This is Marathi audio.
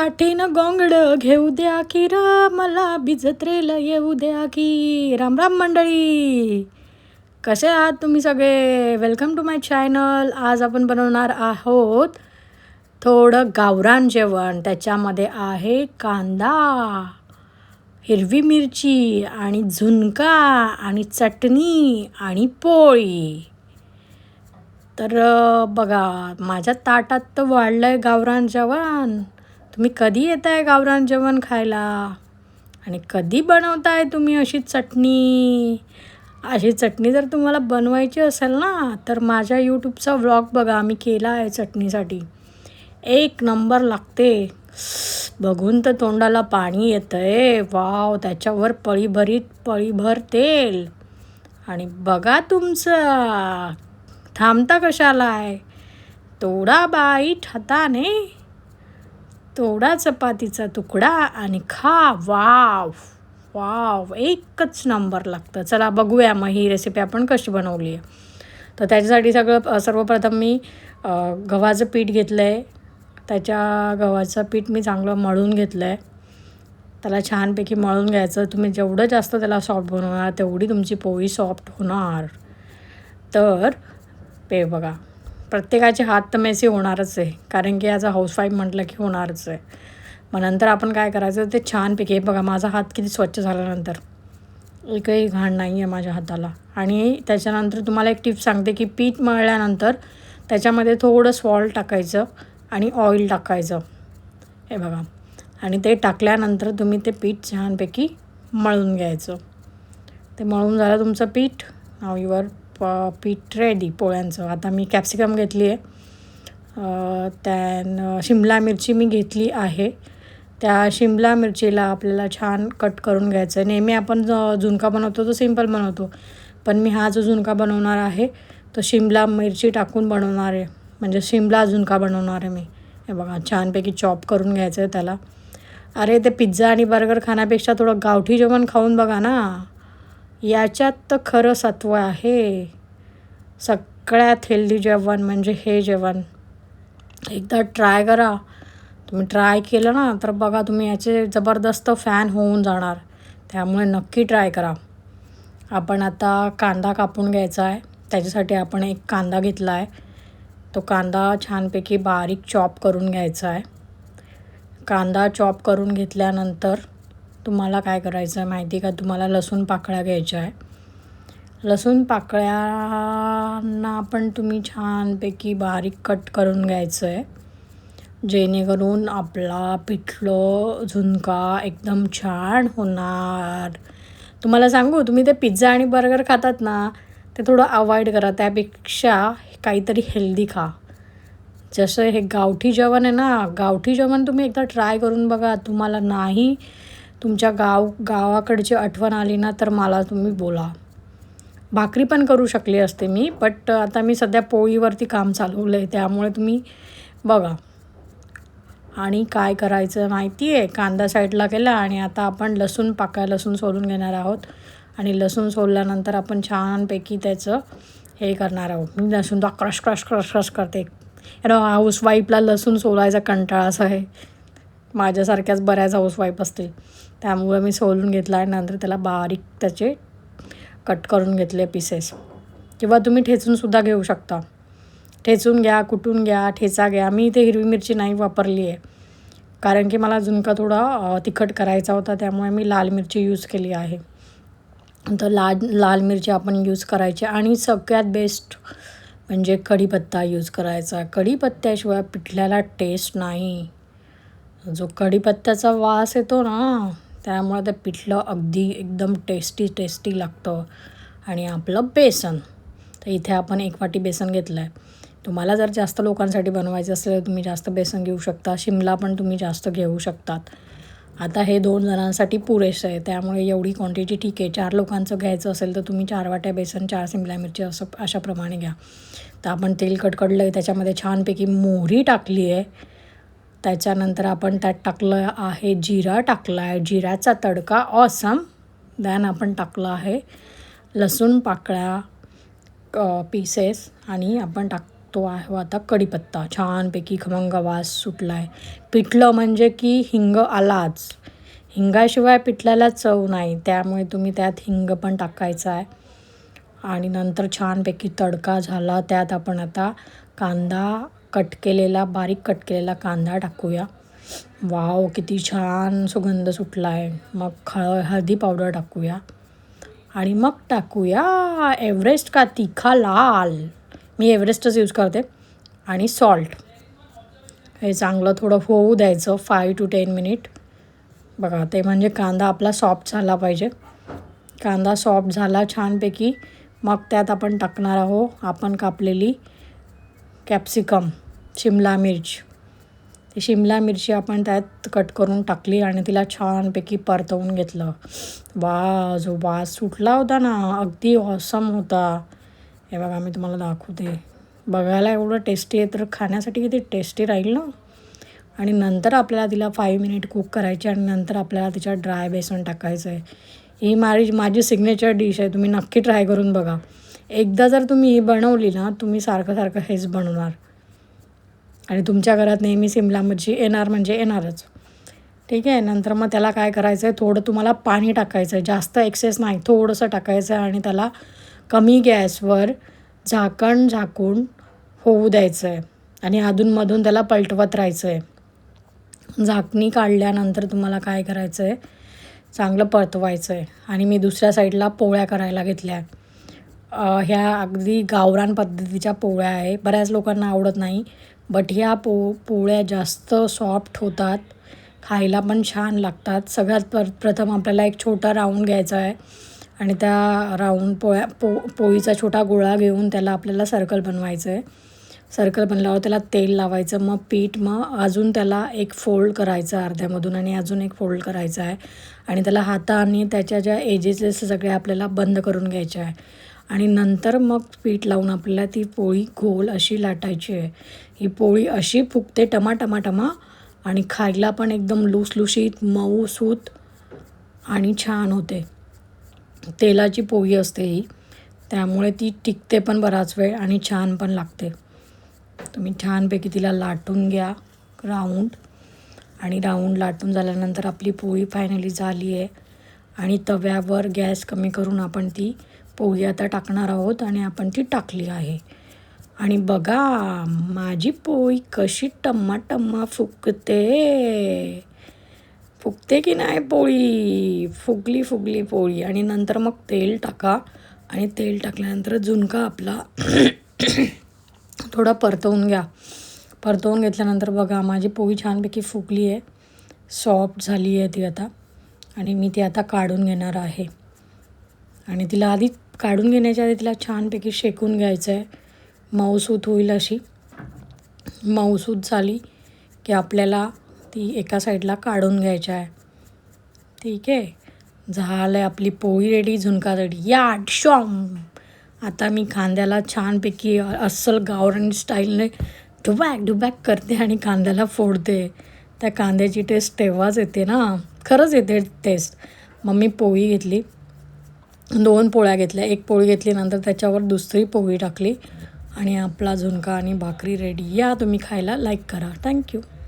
काठीनं गोंगड घेऊ द्या की र मला बिजत्रेला येऊ द्या की. राम राम मंडळी. कसे आहात तुम्ही सगळे? वेलकम टू माय चॅनल आज आपण बनवणार आहोत थोडं गावरान जेवण. त्याच्यामध्ये आहे कांदा हिरवी मिरची आणि झुणका आणि चटणी आणि पोळी. तर बघा माझ्या ताटात तर वाढलं आहे गावरान जेवण. तुम्ही कधी येत आहे गावरान जेवण खायला? आणि कधी बनवताय तुम्ही अशी चटणी? अशी चटणी जर तुम्हाला बनवायची असेल ना तर माझ्या यूट्यूबचा व्लॉग बघा मी केला आहे चटणीसाठी. एक नंबर लागते. बघून तर तोंडाला पाणी येतं आहे वाव त्याच्यावर पळीभरीत पळीभर तेल. आणि बघा तुमचं. थांबता कशाला आहे? तोडा बाईट हाताने तेवढा चपातीचा तुकडा आणि खा. वाव. वाव. एकच नंबर लागतं. चला बघूया मग ही रेसिपी आपण कशी बनवली आहे. तर त्याच्यासाठी सगळं सर्वप्रथम मी गव्हाचं पीठ घेतलं आहे त्याच्या गव्हाचं पीठ मी चांगलं मळून घेतलं आहे त्याला छानपैकी मळून घ्यायचं. तुम्ही जेवढं जास्त त्याला सॉफ्ट बनवणार तेवढी तुमची पोळी सॉफ्ट होणार. तर पे बघा. प्रत्येकाचे हात तर मेसी होणारच आहे. कारण की याचा हाऊसवाईफ म्हटलं की होणारच आहे. मग नंतर आपण काय करायचं? ते छानपैकी हे बघा माझा हात किती स्वच्छ झाल्यानंतर. एकही घाण नाही आहे माझ्या हाताला. आणि त्याच्यानंतर तुम्हाला एक टिप सांगते की पीठ मळल्यानंतर त्याच्यामध्ये थोडं सॉल्ट टाकायचं आणि ऑइल टाकायचं. हे बघा. आणि ते टाकल्यानंतर तुम्ही ते पीठ छानपैकी मळून घ्यायचं. ते मळून झालं तुमचं पीठ. नाव युअर प पीठ रेडी पोळ्यांचं. आता मी कॅप्सिकम घेतली आहे. त्यान शिमला मिरची मी घेतली आहे. त्या शिमला मिरचीला आपल्याला छान कट करून घ्यायचं आहे. नेहमी आपण जो झुणका बनवतो तो सिंपल बनवतो. पण मी हा जो झुणका बनवणार आहे तो शिमला मिरची टाकून बनवणार आहे. म्हणजे शिमला झुणका बनवणार आहे मी. हे बघा छानपैकी चॉप करून घ्यायचं आहे त्याला. अरे ते पिझ्झा आणि बर्गर खाण्यापेक्षा थोडं गावठी जेवण खाऊन बघा ना. याच्यात तर खरं सत्व आहे. सगळ्यात हेल्दी जेवण म्हणजे हे जेवण. एकदा ट्राय करा. तुम्ही ट्राय केलं ना तर बघा तुम्ही याचे जबरदस्त फॅन होऊन जाणार. त्यामुळे नक्की ट्राय करा. आपण आता कांदा कापून घ्यायचा आहे. त्याच्यासाठी आपण एक कांदा घेतला आहे. तो कांदा छानपैकी बारीक चॉप करून घ्यायचा आहे. कांदा चॉप करून घेतल्यानंतर तुम्हाला काय करायचं आहे माहिती आहे का? तुम्हाला लसूण पाकळ्या घ्यायच्या आहे. लसूण पाकळ्यांना पण तुम्ही छानपैकी बारीक कट करून घ्यायचं आहे जेणेकरून आपला पिठलं झुणका एकदम छान होणार. तुम्हाला सांगू तुम्ही ते पिझ्झा आणि बर्गर खातात ना ते थोडं अवॉइड करा. त्यापेक्षा काहीतरी हेल्दी खा. जसं हे गावठी जेवण आहे ना गावठी जेवण तुम्ही एकदा ट्राय करून बघा. तुम्हाला नाही तुमच्या गाव गावाकडची आठवण आली ना तर मला तुम्ही बोला. भाकरी पण करू शकली असते मी बट आता मी सध्या पोळीवरती काम चालवलं आहे त्यामुळे तुम्ही बघा. आणि काय करायचं माहिती आहे कांदा साईडला केला आणि आता आपण लसूण पाकाय लसूण सोलून घेणार आहोत. आणि लसूण सोलल्यानंतर आपण छानपैकी त्याचं हे करणार आहोत. मी लसूण तो क्रश क्रश क्रश क्रश करते. हाऊस हाऊसवाईफला लसूण सोलायचा कंटाळा असा आहे. माझ्यासारख्याच बऱ्याच हाऊसवाईफ असतील. त्यामुळे मी सोलून घेतला आणि नंतर त्याला बारीक त्याचे कट करून घेतले पीसेस किंवा तुम्ही ठेचूनसुद्धा घेऊ शकता. ठेचून घ्या कुटून घ्या ठेचा घ्या. मी इथे हिरवी मिरची नाही वापरली आहे. कारण की मला झुणका थोडा तिखट करायचा होता त्यामुळे मी लाल मिरची यूज केली आहे. तर लाल लाल मिरची आपण यूज करायची. आणि सगळ्यात बेस्ट म्हणजे कढीपत्ता यूज करायचा. कढीपत्त्याशिवाय पिठल्याला टेस्ट नाही. जो कढीपत्त्याचा वास येतो ना त्यामुळे ते पिठलं अगदी एकदम टेस्टी टेस्टी लागतं. आणि आपलं बेसन. तर इथे आपण एक वाटी बेसन घेतलं आहे तुम्हाला जर जास्त लोकांसाठी बनवायचं असेल तर तुम्ही जास्त बेसन घेऊ शकता. शिमला पण तुम्ही जास्त घेऊ शकतात. आता हे दोन जणांसाठी पुरेसं आहे. त्यामुळे एवढी क्वांटिटी ठीक आहे. चार लोकांचं घ्यायचं असेल तर तुम्ही चार वाट्या बेसन चार शिमला मिरची असं अशाप्रमाणे घ्या. तर आपण तेल कडकडलं आहे त्याच्यामध्ये छानपैकी मोहरी टाकली आहे त्याच्यानंतर आपण त्यात टाकलं आहे जिरा टाकला आहे जिऱ्याचा तडका. ऑसम दॅन आपण टाकलं आहे लसूण पाकळ्या पीसेस आणि आपण टाकतो आहे आता कढीपत्ता. छानपैकी खमंग वास सुटला आहे पिठलं म्हणजे की हिंग आलाच. हिंगाशिवाय पिठल्याला चव नाही. त्यामुळे तुम्ही त्यात हिंग पण टाकायचा आहे आणि नंतर छानपैकी तडका झाला. त्यात आपण आता कांदा कट केलेला बारीक कट केलेला कांदा टाकूया. वाव किती छान सुगंध सुटला आहे मग ख हळदी पावडर टाकूया. आणि मग टाकूया एव्हरेस्ट का तिखा लाल. मी एव्हरेस्टच यूज करते. आणि सॉल्ट हे चांगलं थोडं होऊ द्यायचं फाय टू टेन मिनिट बघा ते म्हणजे कांदा आपला सॉफ्ट झाला पाहिजे. कांदा सॉफ्ट झाला छानपैकी. मग त्यात आपण टाकणार आहो आपण कापलेली कॅप्सिकम शिमला मिर्च. ती शिमला मिरची आपण त्यात कट करून टाकली आणि तिला छानपैकी परतवून घेतलं. वा जो वास सुटला होता ना अगदी ऑसम होता. हे बघा मी तुम्हाला दाखवते. बघायला एवढं टेस्टी आहे तर खाण्यासाठी किती टेस्टी राहील ना? आणि नंतर आपल्याला तिला फाईव्ह मिनिट कुक करायची आणि नंतर आपल्याला तिच्यात ड्राय बेसन टाकायचं आहे. ही माझी माझी सिग्नेचर डिश आहे तुम्ही नक्की ट्राय करून बघा. एकदा जर तुम्ही ही बनवली ना तुम्ही सारखं सारखं हेच बनवणार. आणि तुमच्या घरात नेहमी सिमला मिरची येणार म्हणजे येणारच. ठीक आहे? नंतर मग त्याला काय करायचं आहे थोडं तुम्हाला पाणी टाकायचं आहे जास्त एक्सेस नाही. थोडंसं टाकायचं आहे आणि त्याला कमी गॅसवर झाकण झाकून होऊ द्यायचं आहे आणि अधूनमधून त्याला पलटवत राहायचं आहे झाकणी काढल्यानंतर तुम्हाला काय करायचं आहे चांगलं परतवायचं आहे आणि मी दुसऱ्या साईडला पोळ्या करायला घेतल्या. आहे ह्या अगदी गावरान पद्धतीच्या पोळ्या आहे. बऱ्याच लोकांना आवडत नाही बट ह्या पो पोळ्या जास्त सॉफ्ट होतात. खायला पण छान लागतात. सगळ्यात प्र प्रथम आपल्याला एक छोटा राऊंड घ्यायचा आहे आणि त्या राऊंड पोळ्या पो पोळीचा छोटा गोळा घेऊन त्याला आपल्याला सर्कल बनवायचं आहे सर्कल बनल्यावर त्याला तेल लावायचं मग पीठ मग अजून त्याला एक फोल्ड करायचं अर्ध्यामधून आणि अजून एक फोल्ड करायचा आहे. आणि त्याला हाताने त्याच्या ज्या एजेस सगळे आपल्याला बंद करून घ्यायचे आहे. आणि नंतर मग पीठ लावून आपल्याला ती पोळी गोल अशी लाटायची आहे. ही पोळी अशी फुगते टमा टमा टमा आणि खायला पण एकदम लुसलुशीत मऊ सूत आणि छान होते. तेलाची पोळी असते ही. त्यामुळे ती टिकते पण बराच वेळ आणि छान पण लागते. तुम्ही छानपैकी तिला लाटून घ्या राऊंड. आणि राऊंड लाटून झाल्यानंतर आपली पोळी फायनली झाली आहे. आणि तव्यावर गॅस कमी करून आपण ती पोळी आता टाकणार आहोत आणि आपण ती टाकली आहे. आणि बघा माझी पोळी कशी टम्मा टम्मा फुगते. फुगते की नाही पोळी? फुगली फुगली पोळी. आणि नंतर मग तेल टाका. आणि तेल टाकल्यानंतर झुणका आपला थोडा परतवून घ्या. परतवून घेतल्यानंतर बघा माझी पोळी छानपैकी फुगली आहे. सॉफ्ट झाली आहे ती आता. आणि मी ती आता काढून घेणार आहे. आणि तिला आधी काढून घेण्याच्या आधी तिला छानपैकी शेकून घ्यायचं आहे मऊसूत होईल अशी. मऊसूत झाली की आपल्याला ती एका साईडला काढून घ्यायची आहे. ठीक आहे. झालं आहे आपली पोळी रेडी झुणका रेडी या शॉम! आता मी कांद्याला छानपैकी अस्सल गावरण स्टाईलने डुबॅक डुबॅक करते आणि कांद्याला फोडते. त्या कांद्याची टेस्ट तेव्हाच येते ना? खरंच येते टेस्ट मग मी पोळी घेतली. दोन पोळ्या घेतल्या. एक पोळी घेतली नंतर त्याच्यावर दुसरी पोळी टाकली आणि आपला झुणका आणि भाकरी रेडी या तुम्ही खायला लाईक करा. थँक्यू